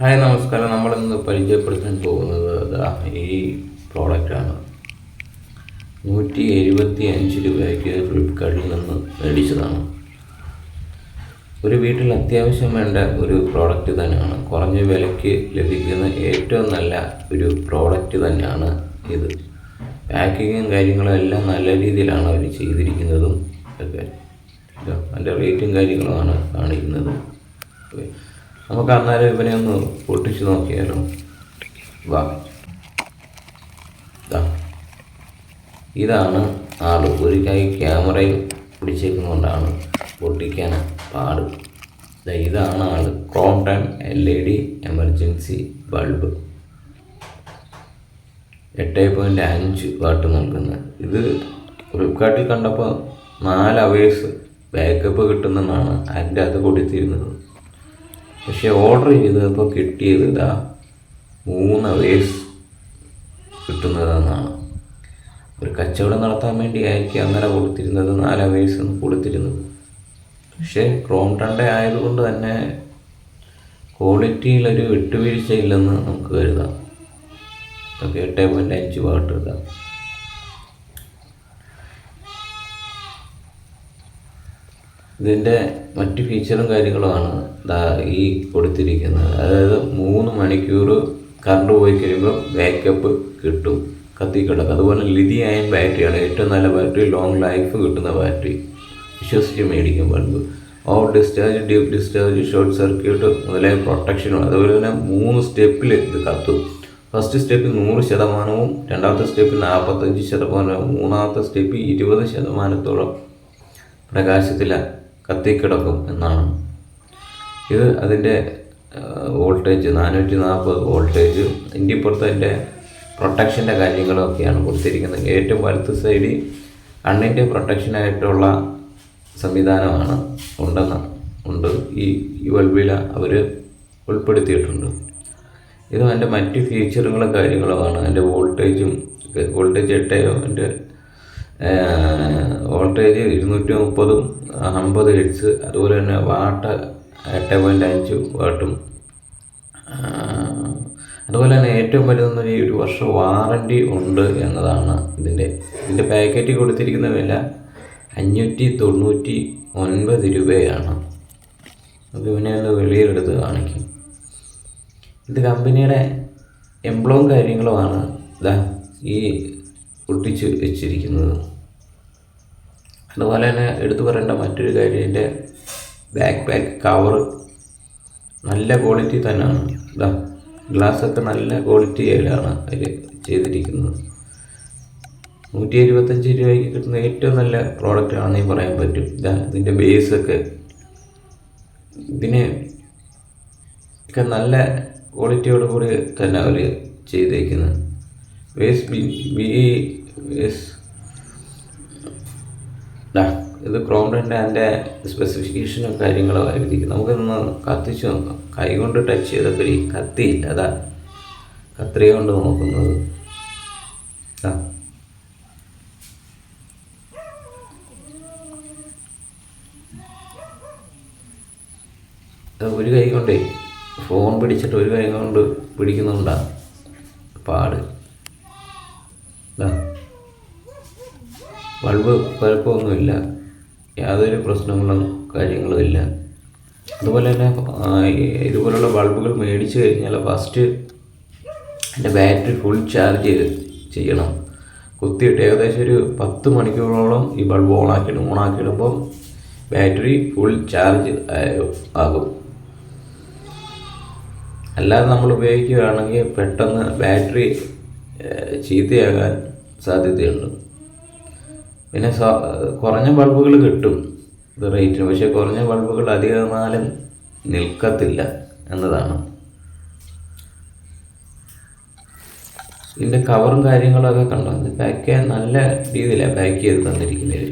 Hi നമസ്കാരം. നമ്മൾ ഇന്ന് പരിചയപ്പെടുത്താൻ പോകുന്നത് അതാ ഈ പ്രോഡക്റ്റാണ് നൂറ്റി എഴുപത്തി അഞ്ച് രൂപയ്ക്ക് ഫ്ലിപ്കാർട്ടിൽ നിന്ന് മേടിച്ചതാണ്. ഒരു വീട്ടിൽ അത്യാവശ്യം വേണ്ട ഒരു പ്രോഡക്റ്റ് തന്നെയാണ്. കുറഞ്ഞ വിലയ്ക്ക് ലഭിക്കുന്ന ഏറ്റവും നല്ല ഒരു പ്രോഡക്റ്റ് തന്നെയാണ് ഇത്. പാക്കിങ്ങും കാര്യങ്ങളും എല്ലാം നല്ല രീതിയിലാണ് അവർ ചെയ്തിരിക്കുന്നതും ഒക്കെ. അതിന്റെ റേറ്റും കാര്യങ്ങളുമാണ് കാണിക്കുന്നത്. നമുക്ക് അന്നേരം ഇവനെ ഒന്ന് പൊട്ടിച്ച് നോക്കിയാലോ? വാ. ഇതാണ് ആൾ. ഒരു കൈ ക്യാമറയിൽ പിടിച്ചേക്കുന്നതുകൊണ്ടാണ് പൊട്ടിക്കാൻ പാട്. ഇതാണ് ആൾ. Time L E D emergency bulb എട്ട് പോയിന്റ് അഞ്ച് വാട്ട് നൽകുന്ന. ഇത് ഫ്ലിപ്കാർട്ടിൽ കണ്ടപ്പോൾ നാല് അവേഴ്സ് ബാക്കപ്പ് കിട്ടുന്നതാണ് അതിന്റെ അത് കൊടുത്തിരുന്നത്. പക്ഷെ ഓർഡർ ചെയ്തപ്പോൾ കിട്ടിയത് ഇതാ മൂന്ന് അവേഴ്സ് കിട്ടുന്നതെന്നാണ്. ഒരു കച്ചവടം നടത്താൻ വേണ്ടി ആയിരിക്കും അങ്ങനെ കൊടുത്തിരുന്നത്. നാല് അവേഴ്സ് എന്ന് കൊടുത്തിരുന്നത്. പക്ഷേ ക്രോംടണ്ട ആയതുകൊണ്ട് തന്നെ ക്വാളിറ്റിയിലൊരു വിട്ടുവീഴ്ചയില്ലെന്ന് നമുക്ക് കരുതാം. എട്ട് പോയിന്റ് അഞ്ച് വാട്ട് ഇടാം. ഇതിന്റെ മറ്റ് ഫീച്ചറും കാര്യങ്ങളുമാണ് ദാ ഈ കൊടുത്തിരിക്കുന്നത്. അതായത് മൂന്ന് മണിക്കൂർ കറണ്ട് പോയി കഴിയുമ്പോൾ ബാക്കപ്പ് കിട്ടും. കത്തിക്കിടക്കും അതുപോലെ ലിഥിയം അയൺ ബാറ്ററിയാണ് ഏറ്റവും നല്ല ബാറ്ററി ലോങ് ലൈഫ് കിട്ടുന്ന ബാറ്ററി വിശ്വസിച്ച് മേടിക്കും bulb over discharge deep discharge short circuit മുതലായ പ്രൊട്ടക്ഷനും അതുപോലെ തന്നെ മൂന്ന് സ്റ്റെപ്പിൽ ഇത് കത്തും. ഫസ്റ്റ് സ്റ്റെപ്പ് നൂറ് ശതമാനവും രണ്ടാമത്തെ സ്റ്റെപ്പ് നാൽപ്പത്തഞ്ച് ശതമാനവും മൂന്നാമത്തെ സ്റ്റെപ്പ് ഇരുപത് ശതമാനത്തോളം പ്രകാശത്തിൽ കത്തിക്കിടക്കും എന്നാണ്. ഇത് അതിന്റെ വോൾട്ടേജ് നാനൂറ്റി നാൽപ്പത് വോൾട്ടേജ് ഇതിന്റെ ഇപ്പുറത്ത് അതിന്റെ പ്രൊട്ടക്ഷന്റെ കാര്യങ്ങളൊക്കെയാണ് കൊടുത്തിരിക്കുന്നത്. ഏറ്റവും വലത്ത് സൈഡിൽ കണ്ണിന്റെ പ്രൊട്ടക്ഷനായിട്ടുള്ള സംവിധാനമാണ് ഉണ്ടെന്ന് ഉണ്ട്. ഈ ബൾബിൽ അവർ ഉൾപ്പെടുത്തിയിട്ടുണ്ട്. ഇത് അതിന്റെ മറ്റ് ഫീച്ചറുകളും കാര്യങ്ങളുമാണ്. അതിന്റെ വോൾട്ടേജും വോൾട്ടേജ് എട്ടയോ അതിന്റെ വോൾട്ടേജ് ഇരുന്നൂറ്റി മുപ്പതും അമ്പത് ഹെഡ്സ് അതുപോലെ തന്നെ വാട്ട് എട്ട് പോയിന്റ് അഞ്ച് വാട്ടും. അതുപോലെ തന്നെ ഏറ്റവും വലുതെന്ന് പറഞ്ഞാൽ ഒരു വർഷം വാറണ്ടി ഉണ്ട് എന്നതാണ് ഇതിന്റെ. ഇതിന്റെ പാക്കറ്റിൽ കൊടുത്തിരിക്കുന്ന വില അഞ്ഞൂറ്റി തൊണ്ണൂറ്റി ഒൻപത് രൂപയാണ്. അത് പിന്നെ ഒന്ന് വെളിയിലെടുത്ത് കാണിക്കും. ഇത് കമ്പനിയുടെ എംപ്ലോയും കാര്യങ്ങളുമാണ്. ഇതാ ഈ ഒട്ടിച്ച് വെച്ചിരിക്കുന്നത്. അതുപോലെ തന്നെ എടുത്തു പറയേണ്ട മറ്റൊരു കാര്യം ഇതിന്റെ ബാക്ക് പാക്ക് കവർ നല്ല ക്വാളിറ്റി തന്നെയാണ്. ഇതാ ഗ്ലാസ്സൊക്കെ നല്ല ക്വാളിറ്റിയിലാണ് അതിൽ ചെയ്തിരിക്കുന്നത്. നൂറ്റി എഴുപത്തഞ്ച് രൂപയ്ക്ക് കിട്ടുന്ന ഏറ്റവും നല്ല പ്രോഡക്റ്റ് ആണെന്ന് പറയാൻ പറ്റും. ഇതാ ഇതിന്റെ ബേസൊക്കെ ഇതിന് ഒക്കെ നല്ല ക്വാളിറ്റിയോടുകൂടി തന്നെ അവർ ചെയ്തേക്കുന്നത്. വേസ് ബി ബി ദാ, ഇത് ക്രോംഡന്റെ അതിന്റെ സ്പെസിഫിക്കേഷനും കാര്യങ്ങളും ആയിരിക്കും നമുക്കൊന്ന് കത്തിച്ച് നോക്കാം. കൈ കൊണ്ട് ടച്ച് ചെയ്തപ്പോൾ ഈ കത്തിയില്ല. അതാ കത്രിക കൊണ്ട് നോക്കുന്നത്. ആ ഒരു കൈ കൊണ്ടേ ഫോൺ പിടിച്ചിട്ട് ഒരു കൈ കൊണ്ട് പിടിക്കുന്നുണ്ടാ? പാട് ദാ. ബൾബ് കുഴപ്പമൊന്നുമില്ല. യാതൊരു പ്രശ്നങ്ങളും കാര്യങ്ങളും ഇല്ല. അതുപോലെ തന്നെ ഇതുപോലുള്ള ബൾബുകൾ മേടിച്ച് കഴിഞ്ഞാൽ ഫസ്റ്റ് എന്റെ ബാറ്ററി ഫുൾ ചാർജ് ചെയ്യണം. കുത്തിയിട്ട് ഏകദേശം ഒരു പത്ത് മണിക്കൂറോളം ഈ ബൾബ് ഓണാക്കിയിടും. ഓണാക്കിയിടുമ്പോൾ ബാറ്ററി ഫുൾ ചാർജ് ആകും. അല്ലാതെ നമ്മൾ ഉപയോഗിക്കുകയാണെങ്കിൽ പെട്ടെന്ന് ബാറ്ററി ചീത്തയാകാൻ സാധ്യതയുണ്ട്. പിന്നെ കുറഞ്ഞ ബൾബുകൾ കിട്ടും ഇത് റേറ്റിന്. പക്ഷേ കുറഞ്ഞ ബൾബുകൾ അധിക നിൽക്കത്തില്ല എന്നതാണ്. ഇതിന്റെ കവറും കാര്യങ്ങളൊക്കെ കണ്ടോ? പാക്ക് ചെയ്യാൻ നല്ല രീതിയിലാണ് പാക്ക് ചെയ്ത് തന്നിരിക്കുന്നത്.